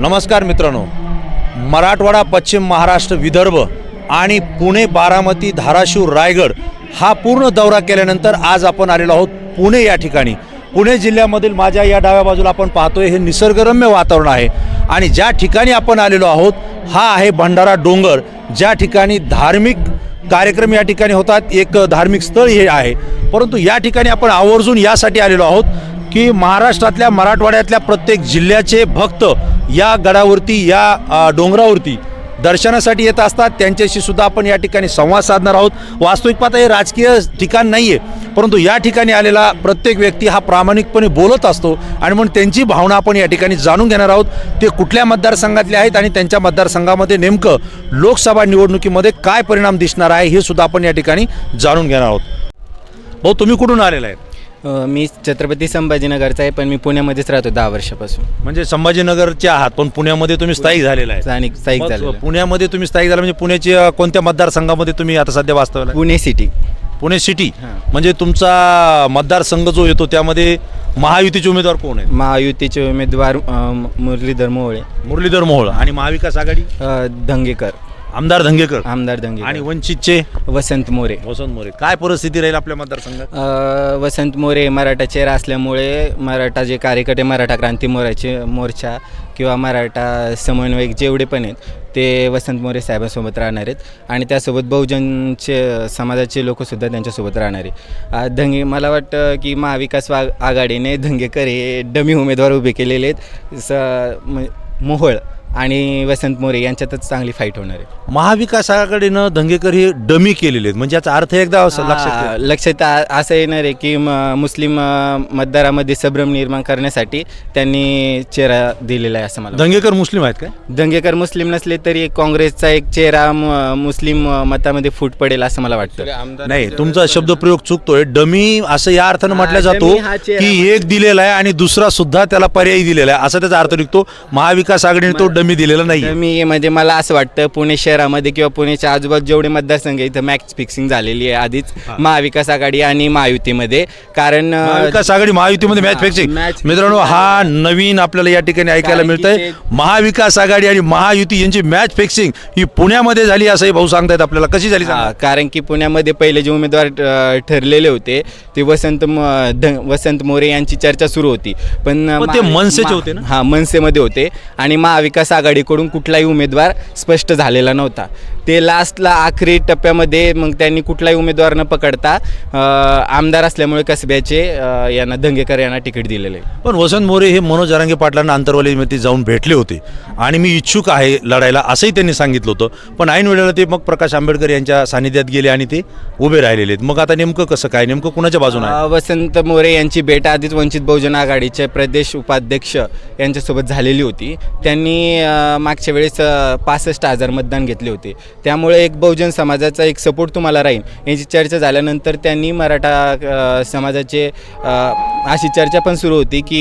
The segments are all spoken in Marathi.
नमस्कार मित्रांनो. मराठवाडा पश्चिम महाराष्ट्र विदर्भ आणि पुणे बारामती धाराशिव रायगड हा पूर्ण दौरा केल्यानंतर आज आपण आलेलो आहोत पुणे या ठिकाणी. पुणे जिल्ह्यामधील माझ्या या डाव्या बाजूला आपण पाहतोय हे निसर्गरम्य वातावरण आहे. आणि ज्या ठिकाणी आपण आलेलो आहोत हा आहे भंडारा डोंगर. ज्या ठिकाणी धार्मिक कार्यक्रम या ठिकाणी होतात एक धार्मिक स्थळ हे आहे. परंतु या ठिकाणी आपण आवर्जून यासाठी आलेलो आहोत. की महाराष्ट्रातल्या मराठवाड्यातल्या प्रत्येक जिल्ह्याचे भक्त या गडावरती या डोंगरावरती दर्शनासाठी येत असतात. त्यांच्याशी सुद्धा आपण या ठिकाणी संवाद साधणार आहोत. वास्तविक पाहता हे राजकीय ठिकाण नाही आहे परंतु या ठिकाणी आलेला प्रत्येक व्यक्ती हा प्रामाणिकपणे बोलत असतो आणि म्हणून त्यांची भावना आपण या ठिकाणी जाणून घेणार आहोत. ते कुठल्या मतदारसंघातले आहेत आणि त्यांच्या मतदारसंघामध्ये नेमकं लोकसभा निवडणुकीमध्ये काय परिणाम दिसणार आहे हे सुद्धा आपण या ठिकाणी जाणून घेणार आहोत. भाऊ तुम्ही कुठून आलेला आहे? मी छत्रपती संभाजीनगरचा आहे पण मी पुण्यामध्येच राहतो दहा वर्षापासून. म्हणजे संभाजीनगरचे आहात पण पुण्यामध्ये तुम्ही स्थायिक झालेला आहे. स्थानिक स्थायिक मग झालेलं आहे. पुण्यामध्ये तुम्ही स्थायिक झाला म्हणजे पुण्याच्या कोणत्या मतदारसंघामध्ये तुम्ही आता सध्या वास्तव्याला? आहे? पुणे सिटी. पुणे सिटी? हां. म्हणजे तुमचा मतदारसंघ जो येतो त्यामध्ये महायुतीचे उमेदवार कोण आहेत? महायुतीचे उमेदवार अ, मुरलीधर मोहोळे. मुरलीधर मोहोळ आणि महाविकास आघाडी? अ, धंगेकर. आमदार धंगेकर आमदार आणि धंगेकर वंचितचे वसंत मोरे. वसंत मोरे. काय परिस्थिती राहील आपल्या मतदारसंघात? अ, वसंत मोरे मराठा चेहरा असल्यामुळे मराठा जे कार्यकर्ते मराठा क्रांती मोर्याचे मोर्चा किंवा मराठा समन्वयक जेवढे पण आहेत ते वसंत मोरे साहेबांसोबत राहणार आहेत. आणि त्यासोबत बहुजनचे समाजाचे लोकसुद्धा त्यांच्यासोबत राहणार आहे धंगे मला वाटतं की महाविकास वा आघाडीने धंगेकर हे डमी उमेदवार उभे केलेले आहेत. स म- मोहोळ. आणि वसंत मोरे यांच्यातच चांगली फाईट होणार आहे. महाविकास आघाडीनं धंगेकर हे डमी केलेले आहेत. म्हणजे याचा अर्थ एकदा असं लक्षात. लक्षात आ- असं येणार आहे की म- मुस्लिम अ, मतदारामध्ये संभ्रम निर्माण करण्यासाठी त्यांनी चेहरा दिलेला आहे असं मला. धंगेकर मुस्लिम आहेत काय? दंगेकर मुस्लिम नसले तरी काँग्रेसचा एक चेहरा म- मुस्लिम अ, मतामध्ये फूट पडेल असं मला वाटतं. नाही तुमचा शब्दप्रयोग चुकतोय. डमी असं या अर्थानं हा, म्हटलं जातो हा चेहरा की एक दिलेला आहे आणि दुसरा सुद्धा त्याला पर्यायी दिलेला आहे. असा त्याचा अर्थ निघतो. महाविकास आघाडीने तो डमी दिलेला नाही मी म्हणजे मला असं वाटतं पुणे शहरामध्ये किंवा पुण्याच्या आजूबाजू जेवढे मतदारसंघ आहे, इथं मॅच फिक्सिंग झालेली आहे आधीच. महाविकास आघाडी आणि महायुतीमध्ये. कारण अ, महाविकास आघाडी महायुतीमध्ये मॅच हा, फिक्सिंग match मित्रांनो हा नवीन आपल्याला या ठिकाणी ऐकायला कारण की मिळतंय. ते- महाविकास आघाडी आणि महायुती यांची मॅच फिक्सिंग ही पुण्यामध्ये झाली असंही भाऊ सांगतायत आपल्याला. कशी झाली हा? कारण की पुण्यामध्ये पहिले जे उमेदवार अ, ठरलेले होते ते वसंत म- ध- वसंत मोरे यांची चर्चा सुरू होती. पण अ, पण ते महा- मनसेचे होते ना? हा मनसेमध्ये होते. आणि महाविकास आघाडीकडून कुठलाही उमेदवार स्पष्ट झालेला नव्हता. ते लास्टला आखरी टप्प्यामध्ये मग त्यांनी कुठलाही उमेदवार न पकडता आमदार असल्यामुळे कसब्याचे यांना दंगेकर यांना तिकीट दिलेले. पण वसंत मोरे हे मनोज जरांगे पाटलांना आंतरवालीमध्ये जाऊन भेटले होते. आणि मी इच्छुक आहे लढायला असंही त्यांनी सांगितलं होतं. पण ऐन वेळेला ते मग प्रकाश आंबेडकर यांच्या सानिध्यात गेले आणि ते उभे राहिलेले आहेत. मग आता नेमकं कसं काय? नेमकं कुणाच्या बाजूने वसंत मोरे यांची भेट आधीच वंचित बहुजन आघाडीचे प्रदेश उपाध्यक्ष यांच्यासोबत झालेली होती. त्यांनी मागच्या वेळेस पासष्ट हजार मतदान घेतले होते. त्यामुळे एक बहुजन समाजाचा एक सपोर्ट तुम्हाला राहील. याची चर्चा झाल्यानंतर त्यांनी मराठा समाजाचे अशी चर्चा पण सुरू होती की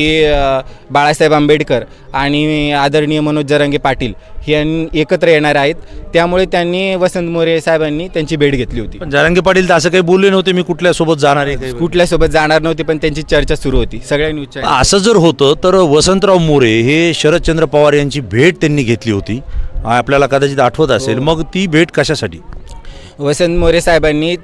बाळासाहेब आंबेडकर आणि आदरणीय मनोज जरांगे पाटील हे यां- एकत्र येणार आहेत. त्यामुळे त्यांनी वसंत मोरे साहेबांनी त्यांची भेट घेतली होती. पण जरांगे पाटील तर असं काही बोलले नव्हते मी कुठल्या सोबत जाणार आहे काही. कुठल्यासोबत जाणार नव्हते पण त्यांची चर्चा सुरू होती. सगळ्या न्यूज असं जर होतं तर वसंतराव मोरे हे शरदचंद्र पवार यांची भेट त्यांनी घेतली होती. आपल्याला कदाचित आठवत असेल. मग ती भेट कशासाठी? वसंत मोरे साहेबांनी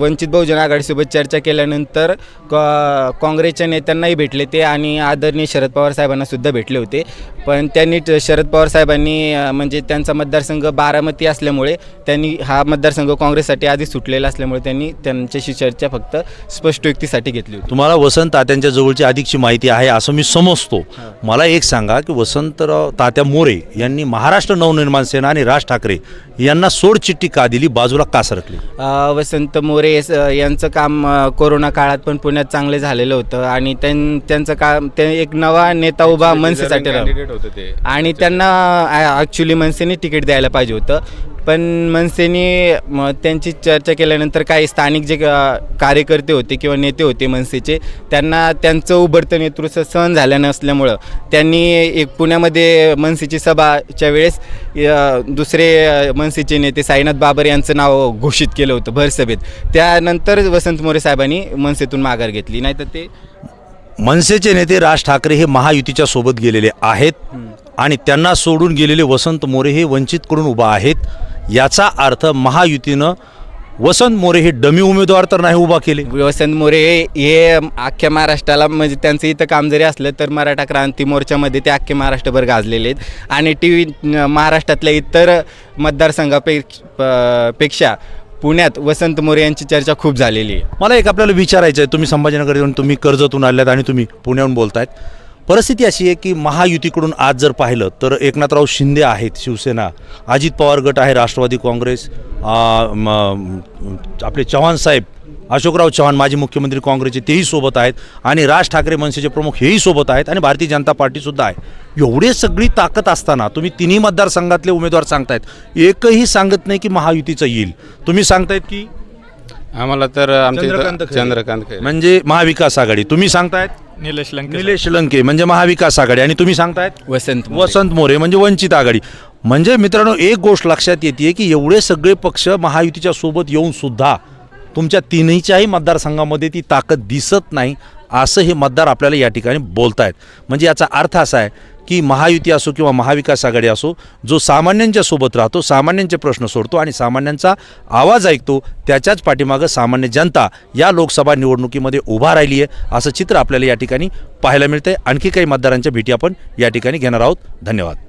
वंचित बहुजन आघाडीसोबत चर्चा केल्यानंतर का- काँग्रेसच्या नेत्यांनाही भेटले ते आणि आदरणीय शरद पवार साहेबांना सुद्धा भेटले होते. पण त्यांनी शरद पवार साहेबांनी म्हणजे त्यांचा मतदारसंघ बारामती असल्यामुळे त्यांनी हा मतदारसंघ काँग्रेससाठी आधी सुटलेला असल्यामुळे त्यांनी त्यांच्याशी चर्चा फक्त स्पष्ट युक्तीसाठी घेतली होती. तुम्हाला वसंत तात्यांच्या जवळची अधिकची माहिती आहे असं मी समजतो. मला एक सांगा की वसंतराव तात्या मोरे यांनी महाराष्ट्र नवनिर्माण सेना आणि राज ठाकरे यांना सोडचिठ्ठी का दिली? बाजूला का सरकली? अ, वसंत मोरे स- यांचं काम अ, कोरोना काळात पण पुण्यात चांगलं झालेलं होतं आणि त्यां त्यांचं काम ते एक नवा नेता उभा मनसेसाठी राहिला. आणि त्यांना ॲक्च्युली मनसेने तिकीट द्यायला पाहिजे होतं. पण मनसेने म, त्यांची चर्चा केल्यानंतर काही स्थानिक जे कार्यकर्ते होते किंवा नेते होते मनसेचे त्यांना त्यांचं उभरतं नेतृत्व सहन झालं नसल्यामुळं त्यांनी एक पुण्यामध्ये मनसेची सभाच्या वेळेस अ, दुसरे अ, मनसेचे नेते साईनाथ बाबर यांचं नाव घोषित केलं होतं भरसभेत. त्यानंतर वसंत मोरे साहेबांनी मनसेतून माघार घेतली. नाहीतर ते मनसेचे नेते राज ठाकरे हे महायुतीच्या सोबत गेलेले आहेत आणि त्यांना सोडून गेलेले वसंत मोरे हे वंचितकडून उभा आहेत. याचा अर्थ महायुतीनं वसंत मोरे हे डमी उमेदवार तर नाही उभा केले. वसंत मोरे हे अख्ख्या महाराष्ट्राला म्हणजे त्यांचं इथं काम जरी असलं तर मराठा क्रांती मोर्चामध्ये ते अख्खे महाराष्ट्रभर गाजलेले आहेत. आणि टी व्ही महाराष्ट्रातल्या इतर मतदारसंघापेक्षपेक्षा पुण्यात वसंत मोरे यांची चर्चा खूप झालेली आहे. मला एक आपल्याला विचारायचं आहे तुम्ही संभाजीनगर येऊन तुम्ही कर्जतून आल्यात आणि तुम्ही पुण्याहून बोलतायत. परिस्थिती अशी आहे की महायुतीकडून आज जर पाहिलं तर एकनाथराव शिंदे आहेत शिवसेना अजित पवार गट आहे राष्ट्रवादी काँग्रेस आपले चव्हाण साहेब अशोकराव चव्हाण माजी मुख्यमंत्री काँग्रेसचे तेही सोबत आहेत आणि राज ठाकरे मनसेचे प्रमुख हेही सोबत आहेत आणि भारतीय जनता पार्टीसुद्धा आहे. एवढे सगळी ताकद असताना तुम्ही तिन्ही मतदारसंघातले उमेदवार सांगतायत. एकही सांगत नाही की महायुतीचं येईल. तुम्ही सांगतायत की? आम्हाला तर आमच्या चंद्रकांत म्हणजे महाविकास आघाडी. तुम्ही सांगतायत? निलेश लंके निलेश लंके म्हणजे महाविकास आघाडी. आणि तुम्ही सांगतायत? वसंत मोरे. वसंत मोरे म्हणजे वंचित आघाडी. म्हणजे मित्रांनो एक गोष्ट लक्षात येते की एवढे सगळे पक्ष महायुतीच्या सोबत येऊन सुद्धा तुमच्या तिन्हीच्याही मतदारसंघामध्ये ती ताकद दिसत नाही. असं हे मतदार आपल्याला या ठिकाणी बोलतायत. म्हणजे याचा अर्थ असा आहे की महायुती असो किंवा महाविकास आघाडी असो जो सामान्यांच्या सोबत राहतो सामान्यांचे प्रश्न सोडतो आणि सामान्यांचा आवाज ऐकतो त्याच्याच पाठीमागं सामान्य जनता या लोकसभा निवडणुकीमध्ये उभा राहिली आहे असं चित्र आपल्याला या ठिकाणी पाहायला मिळतं आहे आणखी काही मतदारांच्या भेटी आपण या ठिकाणी घेणार आहोत. धन्यवाद.